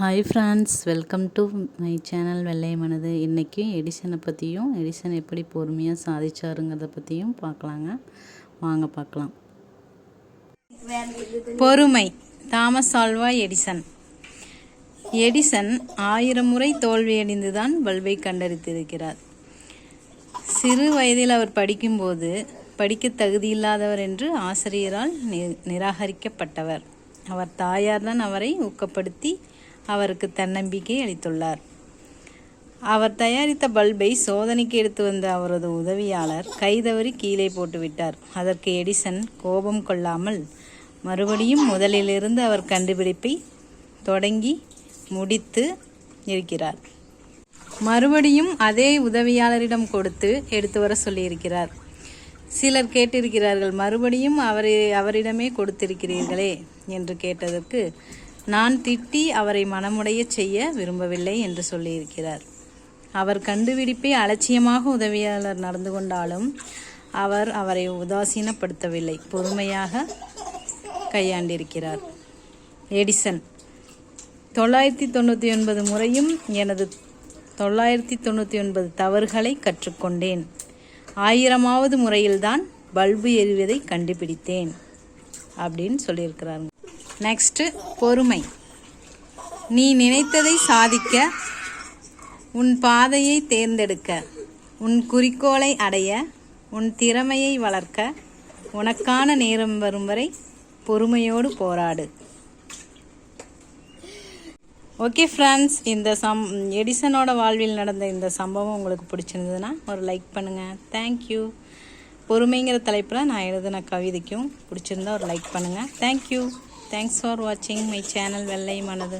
Hi friends welcome to my channel Vellai Manathu. இன்றைக்கி எடிசனை பற்றியும் Edison எப்படி பொறுமையாக சாதிச்சாருங்கிறத பற்றியும் பார்க்கலாங்க. வாங்க பார்க்கலாம். பொறுமை தாமஸ் ஆல்வா எடிசன் எடிசன் ஆயிரம் முறை தோல்வியடைந்துதான் பல்பை கண்டறித்திருக்கிறார் சிறு வயதில் அவர் படிக்கும்போது படிக்க தகுதியில்லாதவர் என்று ஆசிரியரால் நி- நிராகரிக்கப்பட்டவர். அவர் தாயார்தான் அவரை ஊக்கப்படுத்தி அவருக்கு தன்னம்பிக்கை அளித்துள்ளார். அவர் தயாரித்த பல்பை சோதனைக்கு எடுத்து வந்த அவரது உதவியாளர் கைதவறி கீழே போட்டுவிட்டார். அதற்கு எடிசன் கோபம் கொள்ளாமல் மறுபடியும் முதலிலிருந்து அவர் கண்டுபிடிப்பை தொடங்கி முடித்து இருக்கிறார். மறுபடியும் அதே உதவியாளரிடம் கொடுத்து எடுத்து வர சொல்லியிருக்கிறார். சிலர் கேட்டிருக்கிறார்கள் மறுபடியும் அவரை அவரிடமே கொடுத்திருக்கிறீர்களே என்று கேட்டதற்கு நான் திட்டி அவரை மனமுடைய செய்ய விரும்பவில்லை என்று சொல்லியிருக்கிறார். அவர் கண்டுபிடிப்பை அலட்சியமாக உதவியாளர் நடந்து கொண்டாலும் அவர் அவரை உதாசீனப்படுத்தவில்லை. பொறுமையாக கையாண்டிருக்கிறார். எடிசன். தொள்ளாயிரத்தி தொண்ணூற்றி ஒன்பது முறையும் எனது தொள்ளாயிரத்தி தொண்ணூற்றி ஒன்பது தவறுகளை கற்றுக்கொண்டேன். ஆயிரமாவது முறையில்தான் பல்பு எரிவதை கண்டுபிடித்தேன். அப்படின்னு சொல்லியிருக்கிறாங்க நெக்ஸ்ட்டு பொறுமை. நீ நினைத்ததை சாதிக்க உன் பாதையை தேர்ந்தெடுக்க உன் குறிக்கோளை அடைய உன் திறமையை வளர்க்க உனக்கான நேரம் வரும் வரை பொறுமையோடு போராடு. ஓகே ஃப்ரெண்ட்ஸ் இந்த சம் எடிசனோட வாழ்வில் நடந்த இந்த சம்பவம் உங்களுக்கு பிடிச்சிருந்ததுன்னா ஒரு லைக் பண்ணுங்கள் தேங்க்யூ பொறுமைங்கிற தலைப்பில் நான் எழுதின கவிதைக்கும் பிடிச்சிருந்தா ஒரு லைக் பண்ணுங்கள் தேங்க்யூ தேங்க்ஸ் ஃபார் வாட்சிங் மை சேனல் வெள்ளை மனது